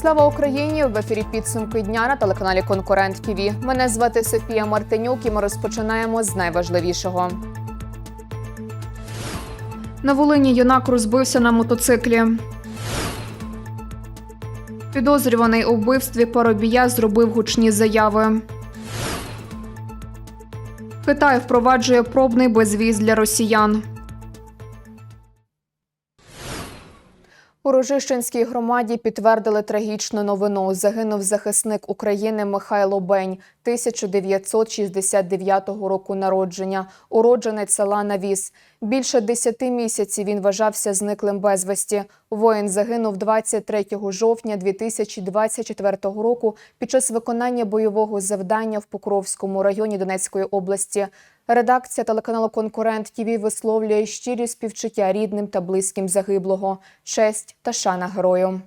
Слава Україні! В ефірі підсумки дня на телеканалі Конкурент ТІВІ. Мене звати Софія Мартинюк і ми розпочинаємо з найважливішого. На Волині юнак розбився на мотоциклі. Підозрюваний у вбивстві Парубія зробив гучні заяви. Китай впроваджує пробний безвіз для росіян. У Рожищенській громаді підтвердили трагічну новину. Загинув захисник України Михайло Бень, 1969 року народження, уродженець села Навіс. Більше 10 місяців він вважався зниклим безвісті. Воїн загинув 23 жовтня 2024 року під час виконання бойового завдання в Покровському районі Донецької області. Редакція телеканалу Конкурент ТІВІ висловлює щирі співчуття рідним та близьким загиблого, честь та шана герою.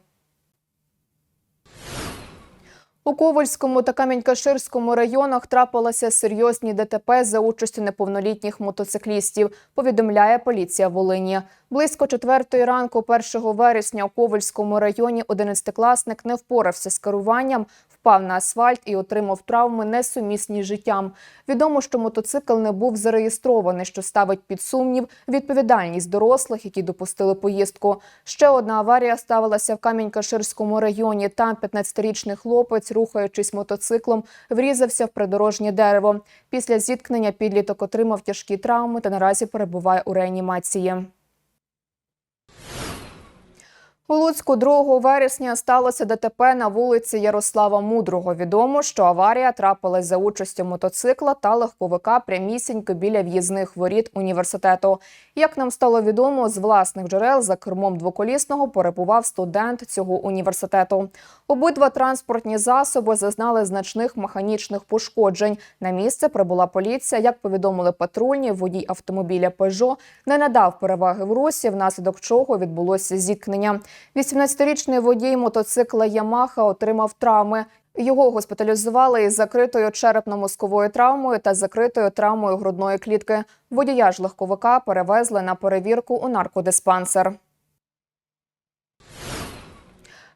У Ковальському та Камінь-Каширському районах трапилися серйозні ДТП за участю неповнолітніх мотоциклістів, повідомляє поліція Волині. Близько четвертої ранку 1 вересня у Ковальському районі 11-класник не впорався з керуванням, впав на асфальт і отримав травми несумісні з життям. Відомо, що мотоцикл не був зареєстрований, що ставить під сумнів відповідальність дорослих, які допустили поїздку. Ще одна аварія ставилася в Камінь-Каширському районі. Там 15-річний хлопець, рухаючись мотоциклом, врізався в придорожнє дерево. Після зіткнення підліток отримав тяжкі травми та наразі перебуває у реанімації. У Луцьку 2 вересня сталося ДТП на вулиці Ярослава Мудрого. Відомо, що аварія трапилась за участю мотоцикла та легковика прямісінько біля в'їзних воріт університету. Як нам стало відомо, з власних джерел за кермом двоколісного перебував студент цього університету. Обидва транспортні засоби зазнали значних механічних пошкоджень. На місце прибула поліція. Як повідомили патрульні, водій автомобіля Peugeot не надав переваги в русі, внаслідок чого відбулося зіткнення. 18-річний водій мотоцикла Ямаха отримав травми. Його госпіталізували із закритою черепно-мозковою травмою та закритою травмою грудної клітки. Водія ж легковика перевезли на перевірку у наркодиспансер.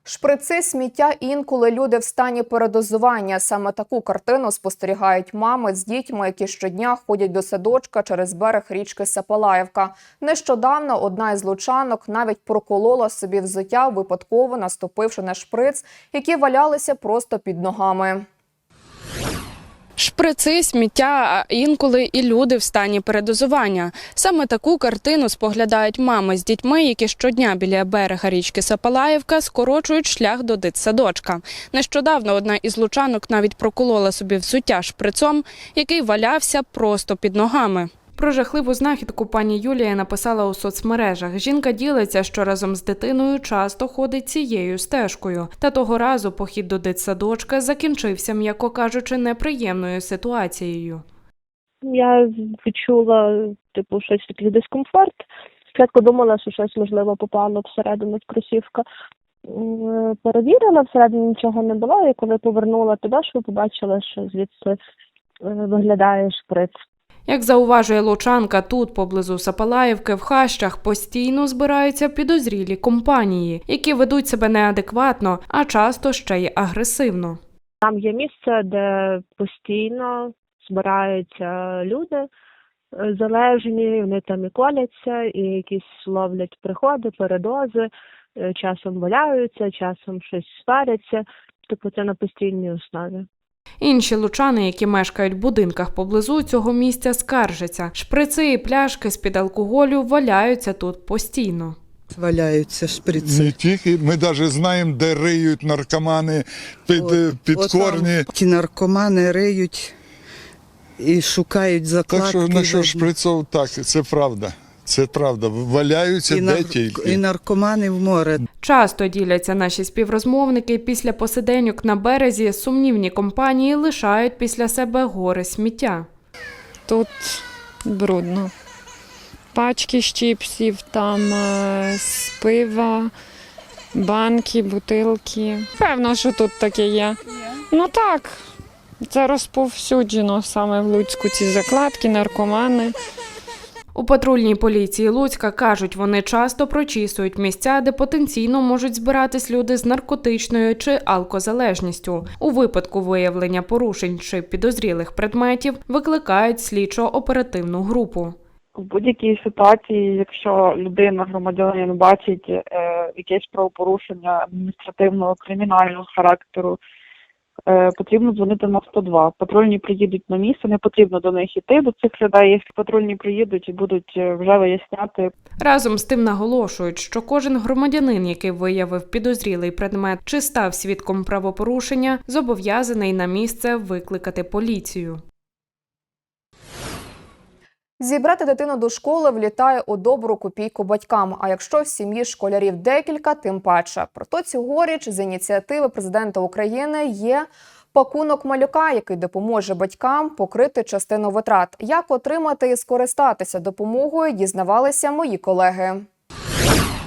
Шприци, сміття інколи люди в стані передозування. Саме таку картину спостерігають мами з дітьми, які щодня ходять до садочка через берег річки Сапалаївка. Нещодавно одна із лучанок навіть проколола собі взуття, випадково наступивши на шприц, які валялися просто під ногами. Шприци, сміття, а інколи і люди в стані передозування. Саме таку картину споглядають мами з дітьми, які щодня біля берега річки Сапалаївка скорочують шлях до дитсадочка. Нещодавно одна із лучанок навіть проколола собі взуття шприцом, який валявся просто під ногами. Про жахливу знахідку пані Юлія написала у соцмережах. Жінка ділиться, що разом з дитиною часто ходить цією стежкою. Та того разу похід до дитсадочка закінчився, м'яко кажучи, неприємною ситуацією. Я відчула, типу, щось такий дискомфорт. Спочатку думала, що щось можливо попало всередину в кросівка. Перевірила, всередині нічого не було, і коли повернула туди, що побачила, що звідси е, виглядає шприц. Як зауважує Лучанка, тут поблизу Сапалаївки в хащах постійно збираються підозрілі компанії, які ведуть себе неадекватно, а часто ще й агресивно. Там є місце, де постійно збираються люди е, залежні, вони там і коляться, і якісь ловлять приходи, передози, е, часом валяються, часом щось сваряться. Типу це на постійній основі. Інші лучани, які мешкають в будинках поблизу цього місця, скаржаться. Шприци і пляшки з-під алкоголю валяються тут постійно. Валяються шприци. Не тільки, ми навіть знаємо, де риють наркомани під, От- під отам корні. Ті наркомани риють і шукають Так закладки. що на що шприцов, так, це правда. Це правда. Валяються і, де нар- тільки. і наркомани в море. Часто діляться наші співрозмовники. Після посиденьок на березі сумнівні компанії лишають після себе гори сміття. Тут брудно. Пачки з чіпсів, там е, з пива, банки, бутилки. Певно, що тут таке є. Ну так, це розповсюджено саме в Луцьку ці закладки, наркомани. У патрульній поліції Луцька кажуть, вони часто прочісують місця, де потенційно можуть збиратись люди з наркотичною чи алкозалежністю. У випадку виявлення порушень чи підозрілих предметів викликають слідчо-оперативну групу. в будь-якій ситуації, якщо людина, громадянин бачить е, якесь правопорушення адміністративного кримінального характеру, потрібно дзвонити на 102. Патрульні приїдуть на місце, не потрібно до них іти до цих людей. Якщо патрульні приїдуть і будуть е, вже виясняти Разом з тим наголошують, що кожен громадянин, який виявив підозрілий предмет чи став свідком правопорушення, зобов'язаний на місце викликати поліцію. Зібрати дитину до школи влітає у добру копійку батькам. А якщо в сім'ї школярів декілька, тим паче. Проте цьогоріч з ініціативи президента України є пакунок малюка, який допоможе батькам покрити частину витрат. Як отримати і скористатися допомогою, дізнавалися мої колеги.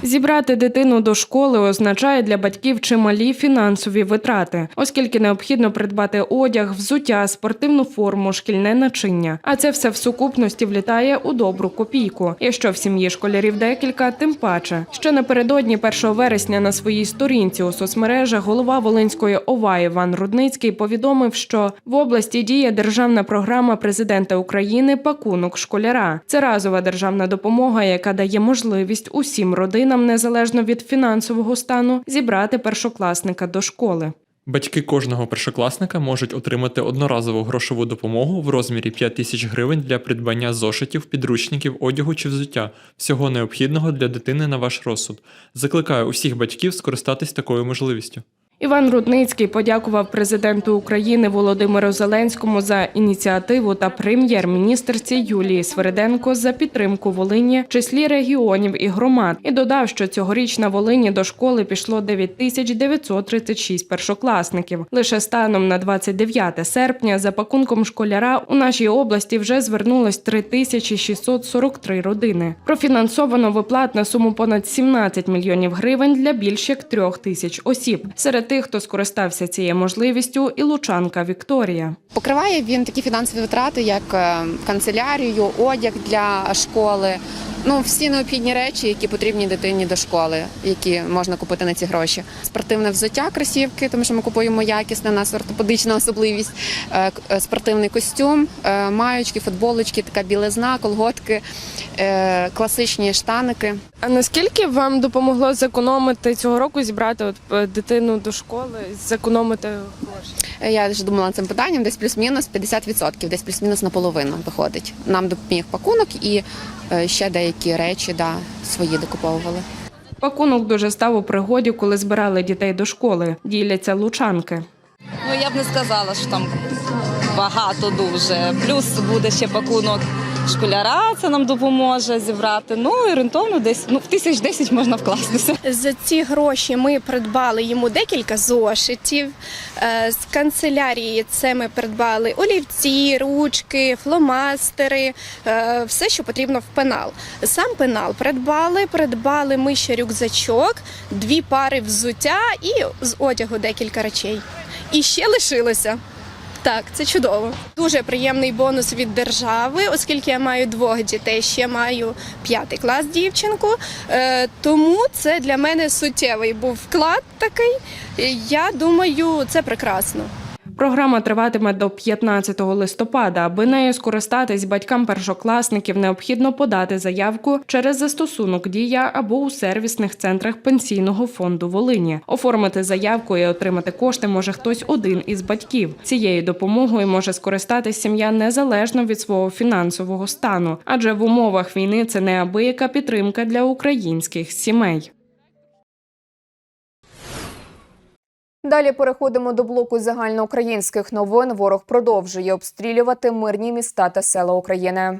Зібрати дитину до школи означає для батьків чималі фінансові витрати, оскільки необхідно придбати одяг, взуття, спортивну форму, шкільне начиння. А це все в сукупності влітає у добру копійку. Якщо в сім'ї школярів декілька, тим паче. Ще напередодні 1 вересня на своїй сторінці у соцмережах голова Волинської ОВА Іван Рудницький повідомив, що в області діє державна програма президента України Пакунок школяра. Це разова державна допомога, яка дає можливість усім родинам, незалежно від фінансового стану, зібрати першокласника до школи. Батьки кожного першокласника можуть отримати одноразову грошову допомогу в розмірі 5 тисяч гривень для придбання зошитів, підручників, одягу чи взуття, всього необхідного для дитини на ваш розсуд. Закликаю усіх батьків скористатись такою можливістю. Іван Рудницький подякував президенту України Володимиру Зеленському за ініціативу та прем'єр-міністерці Юлії Свериденко за підтримку Волині в числі регіонів і громад і додав, що цьогоріч на Волині до школи пішло 9936 першокласників. Лише станом на 29 серпня за пакунком школяра у нашій області вже звернулось 3643 родини. Профінансовано виплат на суму понад 17 мільйонів гривень для більш як трьох тисяч осіб. Серед тих, хто скористався цією можливістю, і лучанка Вікторія. Покриває він такі фінансові витрати, як е, канцелярію, одяг для школи. Ну, всі необхідні речі, які потрібні дитині до школи, які можна купити на ці гроші. Спортивне взуття, кросівки, тому що ми купуємо якісне, у нас ортопедична особливість, е, е, спортивний костюм, маючки, футболочки, така білизна, колготки, класичні штаники. А наскільки вам допомогло зекономити цього року зібрати от е, дитину до школи, зекономити гроші? Е, Я вже думала над цим питанням, десь плюс-мінус 50%, десь плюс-мінус наполовину виходить. Нам допоміг пакунок і е, ще деякі речі да, свої докуповували. Пакунок дуже став у пригоді, коли збирали дітей до школи. Діляться лучанки. Ну я б не сказала, що там багато дуже. Плюс буде ще пакунок школяра, це нам допоможе зібрати. Ну і орієнтовно десь ну в тисяч десять можна вкластися. За ці гроші ми придбали йому декілька зошитів. Е, З канцелярії це ми придбали олівці, ручки, фломастери, е, все, що потрібно в пенал. Сам пенал придбали, придбали ми ще рюкзачок, дві пари взуття і з одягу декілька речей. І ще лишилося. Так, це чудово. Дуже приємний бонус від держави, оскільки я маю двох дітей, ще маю п'ятий клас дівчинку. Е, тому це для мене суттєвий був вклад такий. Я думаю, це прекрасно. Програма триватиме до 15 листопада. Аби нею скористатись батькам першокласників, необхідно подати заявку через застосунок Дія або у сервісних центрах пенсійного фонду Волині. Оформити заявку і отримати кошти може хтось один із батьків. Цією допомогою може скористатись сім'я незалежно від свого фінансового стану, адже в умовах війни це неабияка підтримка для українських сімей. Далі переходимо до блоку загальноукраїнських новин. Ворог продовжує обстрілювати мирні міста та села України.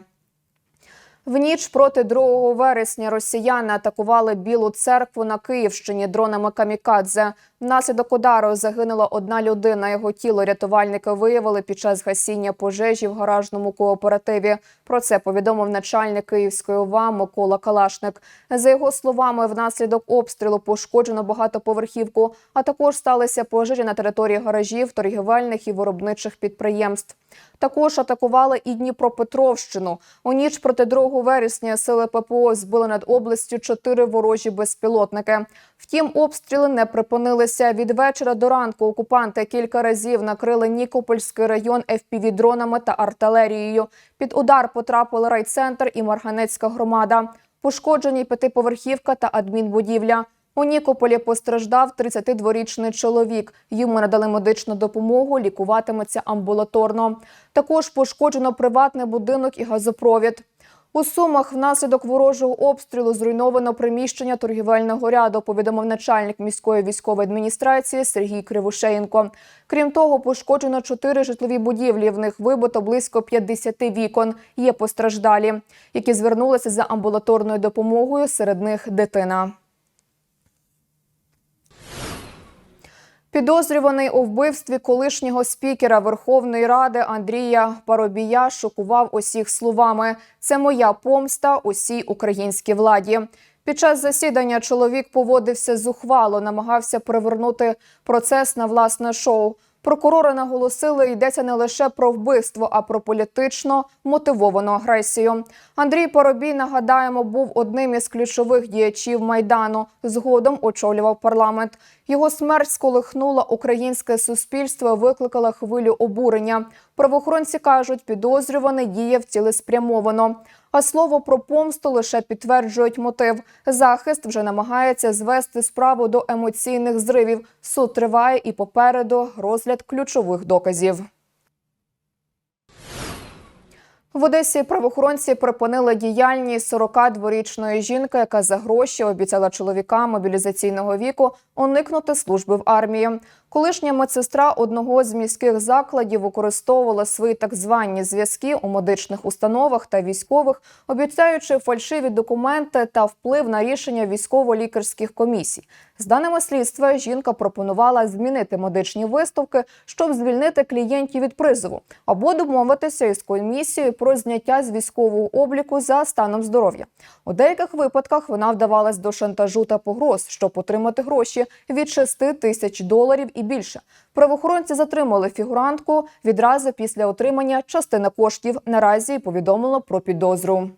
В ніч проти 2 вересня росіяни атакували Білу церкву на Київщині дронами камікадзе. Внаслідок удару загинула одна людина. Його тіло рятувальники виявили під час гасіння пожежі в гаражному кооперативі. Про це повідомив начальник Київської ОВА Микола Калашник. За його словами, внаслідок обстрілу пошкоджено багатоповерхівку, а також сталися пожежі на території гаражів, торгівельних і виробничих підприємств. Також атакували і Дніпропетровщину. У ніч проти 2 вересня сили ППО збили над областю чотири ворожі безпілотники. Втім, обстріли не припинилися. Від вечора до ранку окупанти кілька разів накрили Нікопольський район FPV-дронами та артилерією. Під удар потрапили райцентр і Марганецька громада. Пошкоджені п'ятиповерхівка та адмінбудівля. У Нікополі постраждав 32-річний чоловік. Йому надали медичну допомогу, лікуватиметься амбулаторно. Також пошкоджено приватний будинок і газопровід. У Сумах внаслідок ворожого обстрілу зруйновано приміщення торгівельного ряду, повідомив начальник міської військової адміністрації Сергій Кривошеєнко. Крім того, пошкоджено чотири житлові будівлі. В них вибито близько 50 вікон. Є постраждалі, які звернулися за амбулаторною допомогою. Серед них дитина. Підозрюваний у вбивстві колишнього спікера Верховної Ради Андрія Паробія шокував усіх словами: це моя помста усій українській владі. Під час засідання чоловік поводився зухвало, намагався привернути процес на власне шоу. Прокурори наголосили, йдеться не лише про вбивство, а про політично мотивовану агресію. Андрій Поробій, нагадаємо, був одним із ключових діячів майдану. Згодом очолював парламент. Його смерть сколихнула українське суспільство, викликала хвилю обурення. Правоохоронці кажуть, підозрюваний діяв цілеспрямовано. А слово про помсту лише підтверджують мотив. Захист вже намагається звести справу до емоційних зривів. Суд триває і попереду розгляд ключових доказів. В Одесі правоохоронці припинили діяльність 42-річної жінки, яка за гроші обіцяла чоловікам мобілізаційного віку уникнути служби в армії. Колишня медсестра одного з міських закладів використовувала свої так звані зв'язки у медичних установах та військових, обіцяючи фальшиві документи та вплив на рішення військово-лікарських комісій. З даними слідства, жінка пропонувала змінити медичні виставки, щоб звільнити клієнтів від призову, або домовитися із комісією про зняття з військового обліку за станом здоров'я. У деяких випадках вона вдавалась до шантажу та погроз, щоб отримати гроші від 6 тисяч доларів і більше. Правоохоронці затримали фігурантку відразу після отримання частини коштів. Наразі повідомило про підозру.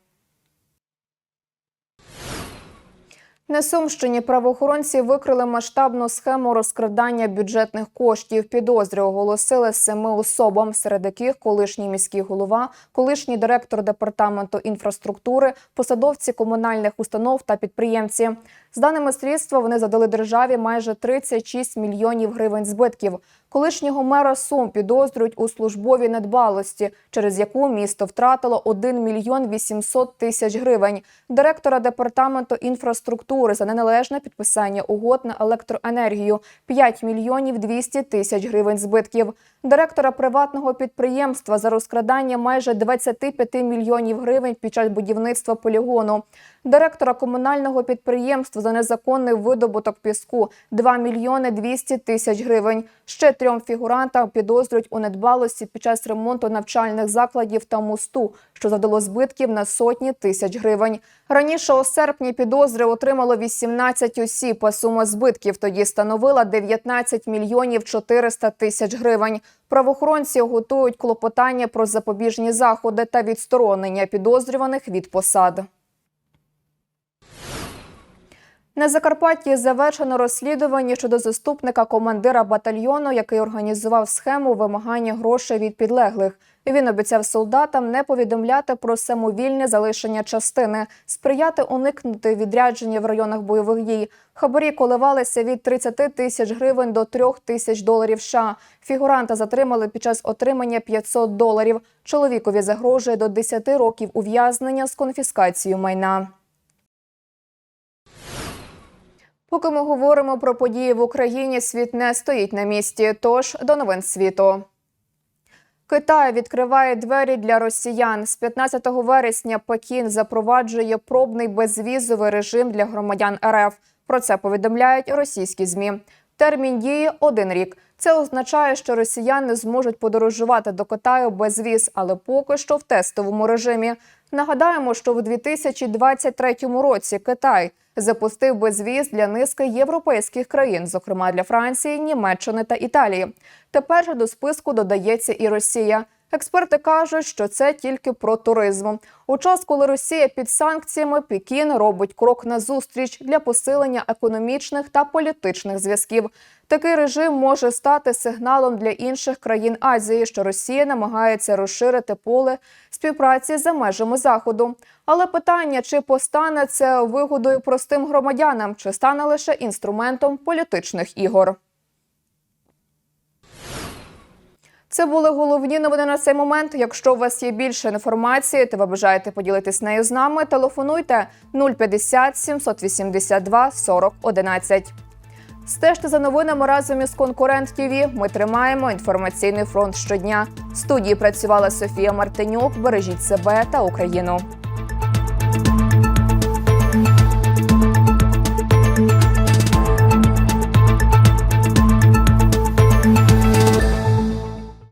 На Сумщині правоохоронці викрили масштабну схему розкрадання бюджетних коштів. Підозри оголосили семи особам, серед яких колишній міський голова, колишній директор департаменту інфраструктури, посадовці комунальних установ та підприємці. З даними слідства, вони задали державі майже 36 мільйонів гривень збитків. Колишнього мера Сум підозрюють у службовій недбалості, через яку місто втратило 1 мільйон 800 тисяч гривень. Директора департаменту інфраструктури за неналежне підписання угод на електроенергію 5 мільйонів 200 тисяч гривень збитків. Директора приватного підприємства за розкрадання майже 25 мільйонів гривень під час будівництва полігону. Директора комунального підприємства за незаконний видобуток піску 2 мільйони 200 тисяч гривень. Ще трьом фігурантам підозрюють у недбалості під час ремонту навчальних закладів та мосту, що завдало збитків на сотні тисяч гривень. Раніше у серпні підозри отримало 18 осіб, а сума збитків тоді становила 19 мільйонів 400 тисяч гривень. Правоохоронці готують клопотання про запобіжні заходи та відсторонення підозрюваних від посад. На Закарпатті завершено розслідування щодо заступника командира батальйону, який організував схему вимагання грошей від підлеглих. Він обіцяв солдатам не повідомляти про самовільне залишення частини, сприяти уникнути відрядження в районах бойових дій. Хабарі коливалися від 30 тисяч гривень до 3 тисяч доларів. США. фігуранта затримали під час отримання 500 доларів. Чоловікові загрожує до 10 років ув'язнення з конфіскацією майна. Поки ми говоримо про події в Україні, світ не стоїть на місці. Тож до новин світу. Китай відкриває двері для росіян. З 15 вересня Пекін запроваджує пробний безвізовий режим для громадян РФ. Про це повідомляють російські змі. Термін дії один рік. Це означає, що росіяни зможуть подорожувати до Китаю без віз, але поки що в тестовому режимі. Нагадаємо, що в 2023 році Китай запустив безвіз для низки європейських країн, зокрема для Франції, Німеччини та Італії. Тепер же до списку додається і Росія. Експерти кажуть, що це тільки про туризм. У час, коли Росія під санкціями, Пекін робить крок назустріч для посилення економічних та політичних зв'язків. Такий режим може стати сигналом для інших країн Азії, що Росія намагається розширити поле співпраці за межами заходу. Але питання, чи постане це вигодою простим громадянам, чи стане лише інструментом політичних ігор. Це були головні новини на цей момент. Якщо у вас є більше інформації, та ви бажаєте поділитись нею з нами, телефонуйте 050 782 40 11. Стежте за новинами разом із конкурент ТІВІ. Ми тримаємо інформаційний фронт щодня. В студії працювала Софія Мартинюк. Бережіть себе та Україну.